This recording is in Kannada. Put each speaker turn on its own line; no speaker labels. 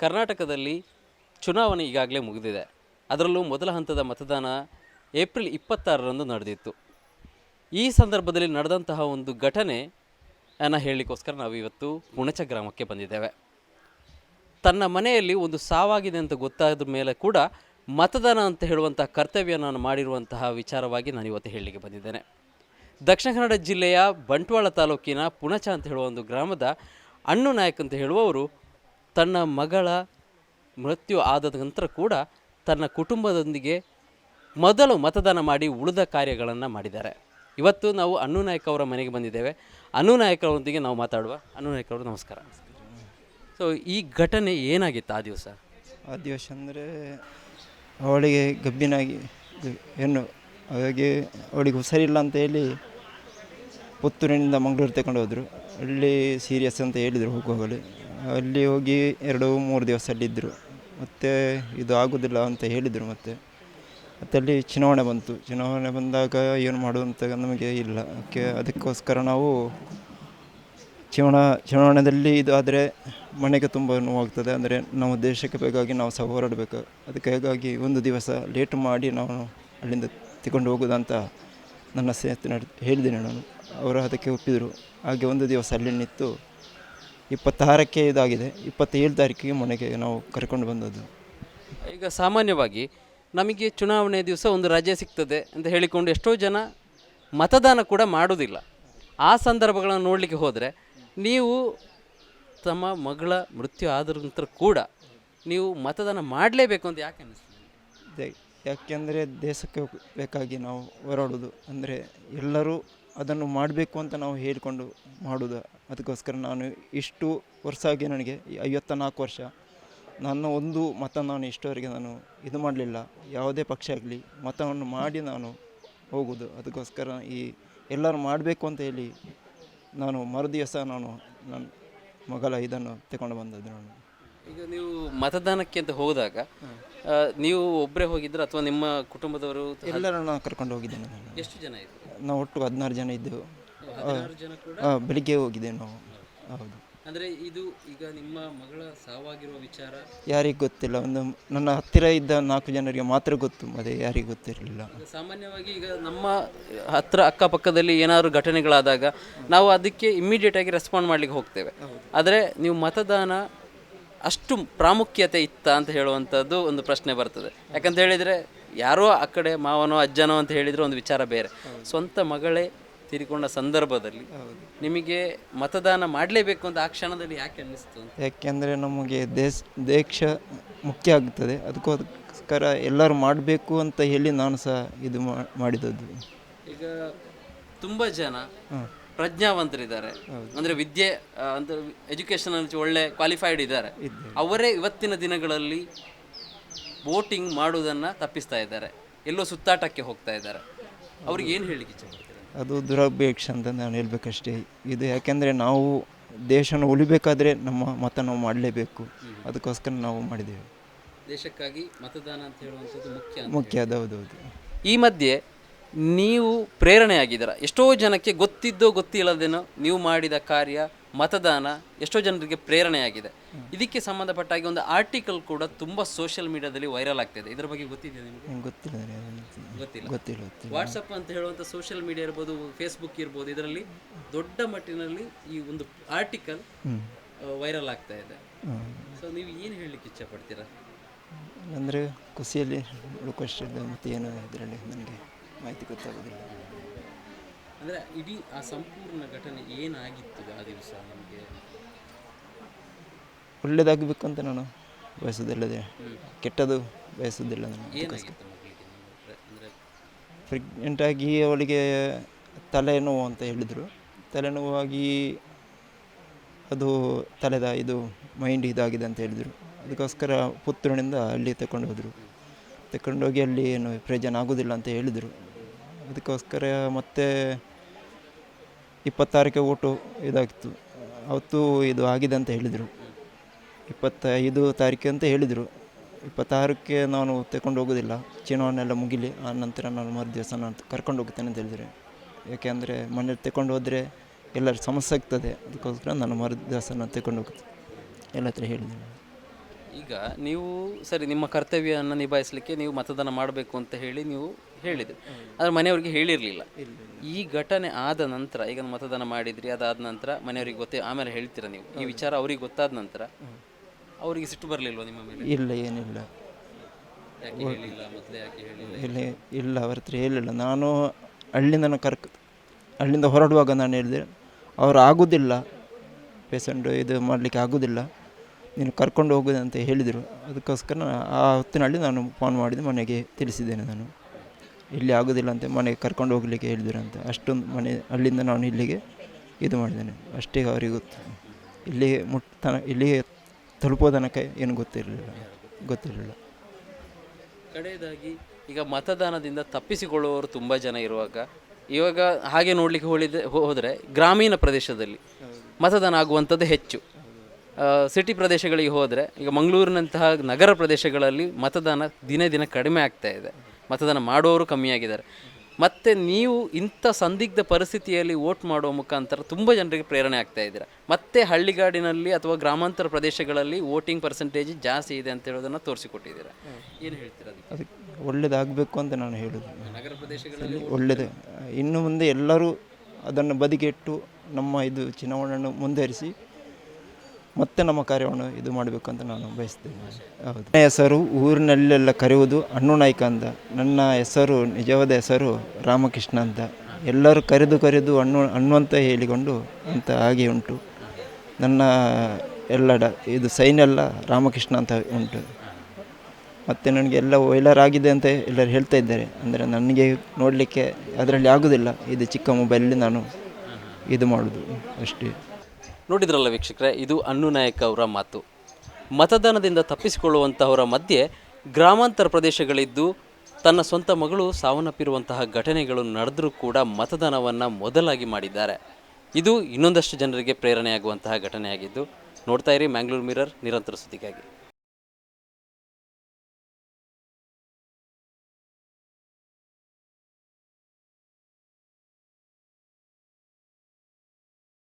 ಕರ್ನಾಟಕದಲ್ಲಿ ಚುನಾವಣೆ ಈಗಾಗಲೇ ಮುಗಿದಿದೆ. ಅದರಲ್ಲೂ ಮೊದಲ ಹಂತದ ಮತದಾನ ಏಪ್ರಿಲ್ ಇಪ್ಪತ್ತಾರರಂದು ನಡೆದಿತ್ತು. ಈ ಸಂದರ್ಭದಲ್ಲಿ ನಡೆದಂತಹ ಒಂದು ಘಟನೆ ಅನ್ನು ಹೇಳಲಿಕ್ಕೋಸ್ಕರ ನಾವು ಇವತ್ತು ಹುಣಚ ಗ್ರಾಮಕ್ಕೆ ಬಂದಿದ್ದೇವೆ. ತನ್ನ ಮನೆಯಲ್ಲಿ ಒಂದು ಸಾವಾಗಿದೆ ಅಂತ ಗೊತ್ತಾದ ಮೇಲೆ ಕೂಡ ಮತದಾನ ಅಂತ ಹೇಳುವಂತಹ ಕರ್ತವ್ಯ ನಾನು ಮಾಡಿರುವಂತಹ ವಿಚಾರವಾಗಿ ನಾನು ಇವತ್ತು ಹೇಳಲಿಕ್ಕೆ ಬಂದಿದ್ದೇನೆ. ದಕ್ಷಿಣ ಕನ್ನಡ ಜಿಲ್ಲೆಯ ಬಂಟ್ವಾಳ ತಾಲೂಕಿನ ಪುಣಚ ಅಂತ ಹೇಳುವ ಒಂದು ಗ್ರಾಮದ ಅಣ್ಣು ನಾಯಕ್ ಅಂತ ಹೇಳುವವರು ತನ್ನ ಮಗಳ ಮೃತ್ಯು ಆದ ನಂತರ ಕೂಡ ತನ್ನ ಕುಟುಂಬದೊಂದಿಗೆ ಮೊದಲು ಮತದಾನ ಮಾಡಿ ಉಳಿದ ಕಾರ್ಯಗಳನ್ನು ಮಾಡಿದ್ದಾರೆ. ಇವತ್ತು ನಾವು ಅನ್ನು ನಾಯಕ್ ಅವರ ಮನೆಗೆ ಬಂದಿದ್ದೇವೆ. ಅನ್ನು ನಾಯಕ್ ಅವರೊಂದಿಗೆ ನಾವು ಮಾತಾಡುವ. ಅನು ನಾಯಕ್ ಅವರು, ನಮಸ್ಕಾರ. ಸೊ ಈ ಘಟನೆ ಏನಾಗಿತ್ತು ಆ ದಿವಸ?
ಆ ದಿವಸ ಅಂದರೆ ಅವಳಿಗೆ ಗಬ್ಬಿನಾಗಿ, ಏನು ಹಾಗಾಗಿ ಅವಳಿಗೆ ಹುಷಾರಿಲ್ಲ ಅಂತ ಹೇಳಿ ಪುತ್ತೂರಿನಿಂದ ಮಂಗಳೂರು ತಗೊಂಡು ಹೋದರು. ಅಲ್ಲಿ ಸೀರಿಯಸ್ ಅಂತ ಹೇಳಿದರು ಹೋಗುವಾಗಲೇ ಅಲ್ಲಿ ಹೋಗಿ ಎರಡು, ಮೂರು ದಿವಸ ಅಲ್ಲಿದ್ದರು ಮತ್ತು ಇದು ಆಗೋದಿಲ್ಲ ಅಂತ ಹೇಳಿದರು ಮತ್ತೆ. ಮತ್ತು ಅಲ್ಲಿ ಚುನಾವಣೆ ಬಂತು. ಚುನಾವಣೆ ಬಂದಾಗ ಏನು ಮಾಡುವಂತ ನಮಗೆ ಇಲ್ಲ. ಅದಕ್ಕೆ ಅದಕ್ಕೋಸ್ಕರ ನಾವು ಚುನಾವಣಾ, ಚುನಾವಣೆಯಲ್ಲಿ ಇದು ಆದರೆ ಮನೆಗೆ ತುಂಬ ನೋವಾಗ್ತದೆ. ಅಂದರೆ ನಾವು ದೇಶಕ್ಕೆ ಬೇಕಾಗಿ ನಾವು ಸಹ ಹೋರಾಡಬೇಕು. ಅದಕ್ಕೆ ಹಾಗಾಗಿ ಒಂದು ದಿವಸ ಲೇಟ್ ಮಾಡಿ ನಾನು ಅಲ್ಲಿಂದ ತಗೊಂಡು ಹೋಗೋದಂತ ನನ್ನ ಸ್ನೇಹಿತನ ಹೇಳಿದ್ದೇನೆ ನಾನು. ಅವರು ಅದಕ್ಕೆ ಒಪ್ಪಿದರು. ಹಾಗೆ ಒಂದು ದಿವಸ ಅಲ್ಲಿ ನಿಂತು ಇಪ್ಪತ್ತಾರಕ್ಕೆ ಇದಾಗಿದೆ. ಇಪ್ಪತ್ತೇಳು ತಾರೀಕಿಗೆ ಮನೆಗೆ ನಾವು ಕರ್ಕೊಂಡು ಬಂದದ್ದು.
ಈಗ ಸಾಮಾನ್ಯವಾಗಿ ನಮಗೆ ಚುನಾವಣೆ ದಿವಸ ಒಂದು ರಜೆ ಸಿಗ್ತದೆ ಅಂತ ಹೇಳಿಕೊಂಡು ಎಷ್ಟೋ ಜನ ಮತದಾನ ಕೂಡ ಮಾಡೋದಿಲ್ಲ ಆ ಸಂದರ್ಭಗಳನ್ನು ನೋಡಲಿಕ್ಕೆ ಹೋದರೆ ನೀವು ತಮ್ಮ ಮಗಳ ಮೃತ್ಯು ಆದ ನಂತರ ಕೂಡ ನೀವು ಮತದಾನ ಮಾಡಲೇಬೇಕು ಅಂತ ಯಾಕೆ ಅನ್ನಿಸ್ತದೆ?
ಯಾಕೆಂದರೆ ದೇಶಕ್ಕೆ ಬೇಕಾಗಿ ನಾವು ಹೋರಾಡೋದು ಅಂದರೆ ಎಲ್ಲರೂ ಅದನ್ನು ಮಾಡಬೇಕು ಅಂತ ನಾವು ಹೇಳಿಕೊಂಡು ಮಾಡೋದು ಅದಕ್ಕೋಸ್ಕರ ನಾನು ಇಷ್ಟು ವರ್ಷ ಆಗಿ ನನಗೆ ಐವತ್ತ ನಾಲ್ಕು ವರ್ಷ ನನ್ನ ಒಂದು ಮತ ನಾನು ಇಷ್ಟವರೆಗೆ ನಾನು ಇದು ಮಾಡಲಿಲ್ಲ. ಯಾವುದೇ ಪಕ್ಷ ಆಗಲಿ ಮತವನ್ನು ಮಾಡಿ ನಾನು ಹೋಗೋದು ಅದಕ್ಕೋಸ್ಕರ ಈ ಎಲ್ಲರೂ ಮಾಡಬೇಕು ಅಂತ ಹೇಳಿ ನಾನು ಮರುದಿವಸ ನಾನು ನನ್ನ ಮಗಳ ಇದನ್ನು ತಗೊಂಡು ಬಂದದ್ದು ನಾನು.
ಈಗ ನೀವು ಮತದಾನಕ್ಕೆ ಅಂತ ಹೋದಾಗ ನೀವು ಒಬ್ಬರೇ ಹೋಗಿದ್ರೆ ಅಥವಾ ನಿಮ್ಮ ಕುಟುಂಬದವರು?
ಎಲ್ಲರನ್ನ ಕರ್ಕೊಂಡು ಹೋಗಿದ್ದೇನೆ ನಾನು.
ಎಷ್ಟು ಜನ ಇದ್ದರು
ನಾವು ಒಟ್ಟು ಹದಿನಾರು ಜನ ಇದ್ದೆವು.
ಹದಿನಾರು ಜನ ಕೂಡ
ಆ, ಬೆಳಿಗ್ಗೆ ಹೋಗಿದ್ದೇವೆ ನಾವು. ಹೌದು.
ಅಂದರೆ ಇದು ಈಗ ನಿಮ್ಮ ಮಗಳ ಸಾವಾಗಿರುವ ವಿಚಾರ?
ಯಾರಿಗೆ ಗೊತ್ತಿಲ್ಲ. ಒಂದು ನನ್ನ ಹತ್ತಿರ ಇದ್ದ ನಾಲ್ಕು ಜನರಿಗೆ ಮಾತ್ರ ಗೊತ್ತು. ಅದೇ ಯಾರಿಗೆ ಗೊತ್ತಿರಲಿಲ್ಲ.
ಸಾಮಾನ್ಯವಾಗಿ ಈಗ ನಮ್ಮ ಹತ್ರ ಅಕ್ಕಪಕ್ಕದಲ್ಲಿ ಏನಾದರೂ ಘಟನೆಗಳಾದಾಗ ನಾವು ಅದಕ್ಕೆ ಇಮ್ಮಿಡಿಯೇಟ್ ಆಗಿ ರೆಸ್ಪಾಂಡ್ ಮಾಡ್ಲಿಕ್ಕೆ ಹೋಗ್ತೇವೆ. ಆದರೆ ನೀವು ಮತದಾನ ಅಷ್ಟು ಪ್ರಾಮುಖ್ಯತೆ ಇತ್ತ ಅಂತ ಹೇಳುವಂಥದ್ದು ಒಂದು ಪ್ರಶ್ನೆ ಬರ್ತದೆ. ಯಾಕಂತ ಹೇಳಿದರೆ ಯಾರೋ ಆ ಕಡೆ ಮಾವನೋ ಅಜ್ಜನೋ ಅಂತ ಹೇಳಿದರೆ ಒಂದು ವಿಚಾರ ಬೇರೆ. ಸ್ವಂತ ಮಗಳೇ ತೀರಿಕೊಂಡ ಸಂದರ್ಭದಲ್ಲಿ ನಿಮಗೆ ಮತದಾನ ಮಾಡಲೇಬೇಕು ಅಂತ ಆ ಕ್ಷಣದಲ್ಲಿ ಯಾಕೆ ಅನ್ನಿಸ್ತು
ಯಾಕೆಂದರೆ ನಮಗೆ ದೇಶ ದೇಶ ಮುಖ್ಯ ಆಗ್ತದೆ. ಅದಕ್ಕೋಸ್ಕರ ಎಲ್ಲರೂ ಮಾಡಬೇಕು ಅಂತ ಹೇಳಿ ನಾನು ಸಹ ಇದು ಮಾಡಿದದ್ದು.
ಈಗ ತುಂಬ ಜನ ಪ್ರಜ್ಞಾವಂತರಿದ್ದಾರೆ. ಅಂದ್ರೆ ವಿದ್ಯೆ ಅಂದರೆ ಎಜುಕೇಶನ್ ಒಳ್ಳೆ ಕ್ವಾಲಿಫೈಡ್ ಇದ್ದಾರೆ. ಅವರೇ ಇವತ್ತಿನ ದಿನಗಳಲ್ಲಿ ಬೋಟಿಂಗ್ ಮಾಡುವುದನ್ನು ತಪ್ಪಿಸ್ತಾ ಇದ್ದಾರೆ. ಎಲ್ಲೋ ಸುತ್ತಾಟಕ್ಕೆ ಹೋಗ್ತಾ ಇದ್ದಾರೆ. ಅವ್ರಿಗೆ ಏನು ಪಡ್ತೀರಾ
ಅದು ದುರಪೇಕ್ಷ ಅಂತ ನಾನು ಹೇಳ್ಬೇಕಷ್ಟೇ ಇದು ಯಾಕೆಂದರೆ ನಾವು ದೇಶನ ಉಳಿಬೇಕಾದ್ರೆ ನಮ್ಮ ಮತ ನಾವು ಮಾಡಲೇಬೇಕು. ಅದಕ್ಕೋಸ್ಕರ ನಾವು ಮಾಡಿದ್ದೇವೆ.
ದೇಶಕ್ಕಾಗಿ ಮತದಾನ ಅಂತ ಹೇಳುವಂಥದ್ದು ಮುಖ್ಯ
ಮುಖ್ಯ ಅದು ಹೌದೌದು
ಈ ಮಧ್ಯೆ ನೀವು ಪ್ರೇರಣೆ ಆಗಿದ್ದೀರಾ ಎಷ್ಟೋ ಜನಕ್ಕೆ ಗೊತ್ತಿದ್ದೋ ಗೊತ್ತಿಲ್ಲದೇನೋ ನೀವು ಮಾಡಿದ ಕಾರ್ಯ ಮತದಾನ ಎಷ್ಟೋ ಜನರಿಗೆ ಪ್ರೇರಣೆಯಾಗಿದೆ. ಇದಕ್ಕೆ ಸಂಬಂಧಪಟ್ಟಾಗಿ ಒಂದು ಆರ್ಟಿಕಲ್ ಕೂಡ ತುಂಬ ಸೋಷಿಯಲ್ ಮೀಡಿಯಾದಲ್ಲಿ ವೈರಲ್ ಆಗ್ತಿದೆ. ಇದರ ಬಗ್ಗೆ ಗೊತ್ತಿದೆ ನಿಮಗೆ?
ಗೊತ್ತಿಲ್ಲ
ಗೊತ್ತಿಲ್ಲ.
ಗೊತ್ತಿಲ್ಲ.
ವಾಟ್ಸಪ್ ಅಂತ ಹೇಳುವಂಥ ಸೋಷಿಯಲ್ ಮೀಡಿಯಾ ಇರ್ಬೋದು ಫೇಸ್ಬುಕ್ ಇರ್ಬೋದು ಇದರಲ್ಲಿ ದೊಡ್ಡ ಮಟ್ಟಿನಲ್ಲಿ ಈ ಒಂದು ಆರ್ಟಿಕಲ್ ವೈರಲ್ ಆಗ್ತಾ ಇದೆ. ಸೊ ನೀವು ಏನು ಹೇಳಲಿಕ್ಕೆ ಇಚ್ಛೆ ಪಡ್ತೀರಾ
ಅಂದರೆ ಖುಷಿಯಲ್ಲಿ ಹುಡುಕುವಷ್ಟಿಲ್ಲ ಮತ್ತು ಏನು ಇದರಲ್ಲಿ ನನಗೆ ಮಾಹಿತಿ ಗೊತ್ತಾಗೋದಿಲ್ಲ.
ಅಂದರೆ ಇಡೀ ಆ ಸಂಪೂರ್ಣ ಘಟನೆ ಏನಾಗಿತ್ತು ಆ ದಿವಸ ನಮಗೆ?
ಒಳ್ಳೇದಾಗಬೇಕು ಅಂತ ನಾನು ಬಯಸೋದಿಲ್ಲದೆ. ಕೆಟ್ಟದು ಬಯಸೋದಿಲ್ಲ ನಾನು ಪ್ರೆಗ್ನೆಂಟಾಗಿ ಅವಳಿಗೆ ತಲೆನೋವು ಅಂತ ಹೇಳಿದರು. ತಲೆನೋವಾಗಿ ಅದು ತಲೆದ ಇದು ಮೈಂಡ್ ಇದಾಗಿದೆ ಅಂತ ಹೇಳಿದರು. ಅದಕ್ಕೋಸ್ಕರ ಪುತ್ರನಿಂದ ಅಲ್ಲಿ ತಗೊಂಡು ಹೋದರು. ತಗೊಂಡೋಗಿ ಅಲ್ಲಿ ಏನು ಪ್ರಯೋಜನ ಆಗೋದಿಲ್ಲ ಅಂತ ಹೇಳಿದರು. ಅದಕ್ಕೋಸ್ಕರ ಮತ್ತೆ ಇಪ್ಪತ್ತಾರಕ್ಕೆ ಓಟು ಇದಾಗಿತ್ತು. ಅವತ್ತು ಇದು ಆಗಿದೆ ಅಂತ ಹೇಳಿದರು. ಇಪ್ಪತ್ತೈದು ತಾರೀಕು ಅಂತ ಹೇಳಿದರು. ಇಪ್ಪತ್ತಾರಕ್ಕೆ ನಾನು ತಗೊಂಡು ಹೋಗೋದಿಲ್ಲ. ಚೀನವನ್ನೆಲ್ಲ ಮುಗಿಲಿ, ಆ ನಂತರ ನಾನು ಮರು ದಿವಸ ನಾನು ಕರ್ಕೊಂಡು ಹೋಗ್ತೇನೆ ಅಂತ ಹೇಳಿದರೆ. ಯಾಕೆಂದರೆ ಮನೇಲಿ ತಗೊಂಡು ಹೋದರೆ ಎಲ್ಲರ ಸಮಸ್ಯೆ ಆಗ್ತದೆ. ಅದಕ್ಕೋಸ್ಕರ ನಾನು ಮರು ದಿವಸ ನಾನು ತಗೊಂಡು ಹೋಗ್ತೇನೆ. ಎಲ್ಲ ಹತ್ರ
ಈಗ ನೀವು ಸರಿ ನಿಮ್ಮ ಕರ್ತವ್ಯವನ್ನು ನಿಭಾಯಿಸಲಿಕ್ಕೆ ನೀವು ಮತದಾನ ಮಾಡಬೇಕು ಅಂತ ಹೇಳಿ ನೀವು ಹೇಳಿದ್ರಿ. ಆದರೆ ಮನೆಯವರಿಗೆ ಹೇಳಿರಲಿಲ್ಲ. ಈ ಘಟನೆ ಆದ ನಂತರ ಈಗ ಮತದಾನ ಮಾಡಿದ್ರಿ ಅದಾದ ನಂತರ ಮನೆಯವರಿಗೆ ಗೊತ್ತೇ ಆಮೇಲೆ ಹೇಳ್ತೀರಾ ನೀವು? ಈ ವಿಚಾರ ಅವ್ರಿಗೆ ಗೊತ್ತಾದ ನಂತರ ಅವರಿಗೆ ಸಿಟ್ಟು ಬರಲಿಲ್ವ ನಿಮ್ಮ ಮೇಲೆ?
ಇಲ್ಲ ಏನಿಲ್ಲ.
ಯಾಕೆ ಹೇಳಿಲ್ಲ ಮೊದಲೇ ಯಾಕೆ ಹೇಳಿಲ್ಲ?
ಇಲ್ಲ ಇಲ್ಲ ಅವ್ರ ಹತ್ರ ಹೇಳಿಲ್ಲ. ನಾನು ಅಲ್ಲಿಂದ ನಾನು ಕರ್ಕ ಅಲ್ಲಿಂದ ಹೊರಡುವಾಗ ನಾನು ಹೇಳಿದೆ ಅವ್ರು ಆಗೋದಿಲ್ಲ. ಪೇಷಂಟ್ ಇದು ಮಾಡಲಿಕ್ಕೆ ಆಗೋದಿಲ್ಲ. ನೀನು ಕರ್ಕೊಂಡು ಹೋಗೋದು ಅಂತ ಹೇಳಿದರು. ಅದಕ್ಕೋಸ್ಕರ ಆ ಹೊತ್ತಿನಲ್ಲಿ ನಾನು ಫೋನ್ ಮಾಡಿದ್ದು ಮನೆಗೆ ತಿಳಿಸಿದ್ದೇನೆ ನಾನು. ಇಲ್ಲಿ ಆಗೋದಿಲ್ಲ ಅಂತ ಮನೆಗೆ ಕರ್ಕೊಂಡು ಹೋಗಲಿಕ್ಕೆ ಹೇಳಿದರು ಅಂತ. ಅಷ್ಟೊಂದು ಮನೆ, ಅಲ್ಲಿಂದ ನಾನು ಇಲ್ಲಿಗೆ ಇದು ಮಾಡಿದ್ದೇನೆ. ಅಷ್ಟೇ ಅವರಿಗೆ ಗೊತ್ತು. ಇಲ್ಲಿಗೆ ಮುಟ್ತನ ಇಲ್ಲಿಗೆ ತಲುಪೋ ತನಕ ಏನು ಗೊತ್ತಿರಲಿಲ್ಲ. ಗೊತ್ತಿರಲಿಲ್ಲ.
ಕಡೆಯದಾಗಿ ಈಗ ಮತದಾನದಿಂದ ತಪ್ಪಿಸಿಕೊಳ್ಳುವವರು ತುಂಬ ಜನ ಇರುವಾಗ, ಇವಾಗ ಹಾಗೆ ನೋಡಲಿಕ್ಕೆ ಹೋಳಿದ ಹೋದರೆ ಗ್ರಾಮೀಣ ಪ್ರದೇಶದಲ್ಲಿ ಮತದಾನ ಆಗುವಂಥದ್ದು ಹೆಚ್ಚು. ಸಿಟಿ ಪ್ರದೇಶಗಳಿಗೆ ಹೋದರೆ ಈಗ ಮಂಗಳೂರಿನಂತಹ ನಗರ ಪ್ರದೇಶಗಳಲ್ಲಿ ಮತದಾನ ದಿನೇ ದಿನ ಕಡಿಮೆ ಆಗ್ತಾ ಇದೆ. ಮತದಾನ ಮಾಡುವವರು ಕಮ್ಮಿಯಾಗಿದ್ದಾರೆ ಮತ್ತು ನೀವು ಇಂಥ ಸಂದಿಗ್ಧ ಪರಿಸ್ಥಿತಿಯಲ್ಲಿ ವೋಟ್ ಮಾಡುವ ಮುಖಾಂತರ ತುಂಬ ಜನರಿಗೆ ಪ್ರೇರಣೆ ಆಗ್ತಾ ಇದ್ದೀರಾ? ಮತ್ತೆ ಹಳ್ಳಿಗಾಡಿನಲ್ಲಿ ಅಥವಾ ಗ್ರಾಮಾಂತರ ಪ್ರದೇಶಗಳಲ್ಲಿ ವೋಟಿಂಗ್ ಪರ್ಸೆಂಟೇಜ್ ಜಾಸ್ತಿ ಇದೆ ಅಂತ ಹೇಳೋದನ್ನು ತೋರಿಸಿಕೊಟ್ಟಿದ್ದೀರಾ? ಏನು ಹೇಳ್ತೀರಾ ಅದಕ್ಕೆ?
ಅದಕ್ಕೆ ಒಳ್ಳೇದಾಗಬೇಕು ಅಂತ ನಾನು ಹೇಳೋದು.
ನಗರ ಪ್ರದೇಶಗಳಲ್ಲಿ
ಒಳ್ಳೆಯದು ಇನ್ನು ಮುಂದೆ ಎಲ್ಲರೂ ಅದನ್ನು ಬದಿಗೆಟ್ಟು ನಮ್ಮ ಇದು ಚುನಾವಣೆಯನ್ನು ಮುಂದುವರಿಸಿ ಮತ್ತೆ ನಮ್ಮ ಕಾರ್ಯವನ್ನು ಇದು ಮಾಡಬೇಕು ಅಂತ ನಾನು ಬಯಸ್ತೇನೆ. ಹೌದು. ನನ್ನ ಹೆಸರು, ಊರಿನಲ್ಲೆಲ್ಲ ಕರೆಯುವುದು ಅಣ್ಣು ನಾಯ್ಕ ಅಂತ. ನನ್ನ ಹೆಸರು, ನಿಜವಾದ ಹೆಸರು ರಾಮಕೃಷ್ಣ ಅಂತ. ಎಲ್ಲರೂ ಕರೆದು ಕರೆದು ಅಣ್ಣು ಅಣ್ಣು ಅಂತ ಹೇಳಿಕೊಂಡು ಅಂತ ಹಾಗೆ ಉಂಟು. ನನ್ನ ಎಲ್ಲ ಡ ಇದು ಸೈನ್ ಎಲ್ಲ ರಾಮಕೃಷ್ಣ ಅಂತ ಉಂಟು. ಮತ್ತು ನನಗೆ ಎಲ್ಲ ವೈಲರ್ ಆಗಿದೆ ಅಂತ ಎಲ್ಲರೂ ಹೇಳ್ತಾ ಇದ್ದಾರೆ. ಅಂದರೆ ನನಗೆ ನೋಡಲಿಕ್ಕೆ ಅದರಲ್ಲಿ ಆಗೋದಿಲ್ಲ. ಇದು ಚಿಕ್ಕ ಮೊಬೈಲಲ್ಲಿ ನಾನು ಇದು ಮಾಡೋದು ಅಷ್ಟೇ.
ನೋಡಿದ್ರಲ್ಲ ವೀಕ್ಷಕರೇ, ಇದು ಅನ್ನು ನಾಯಕ್ ಅವರ ಮಾತು. ಮತದಾನದಿಂದ ತಪ್ಪಿಸಿಕೊಳ್ಳುವಂತಹವರ ಮಧ್ಯೆ ಗ್ರಾಮಾಂತರ ಪ್ರದೇಶಗಳಿದ್ದು ತನ್ನ ಸ್ವಂತ ಮಗಳು ಸಾವನ್ನಪ್ಪಿರುವಂತಹ ಘಟನೆಗಳು ನಡೆದರೂ ಕೂಡ ಮತದಾನವನ್ನು ಮೊದಲಾಗಿ ಮಾಡಿದ್ದಾರೆ. ಇದು ಇನ್ನೊಂದಷ್ಟು ಜನರಿಗೆ ಪ್ರೇರಣೆಯಾಗುವಂತಹ ಘಟನೆಯಾಗಿದ್ದು, ನೋಡ್ತಾ ಇರಿ ಮ್ಯಾಂಗ್ಳೂರು ಮಿರರ್, ನಿರಂತರ ಸುದ್ದಿಗಾಗಿ.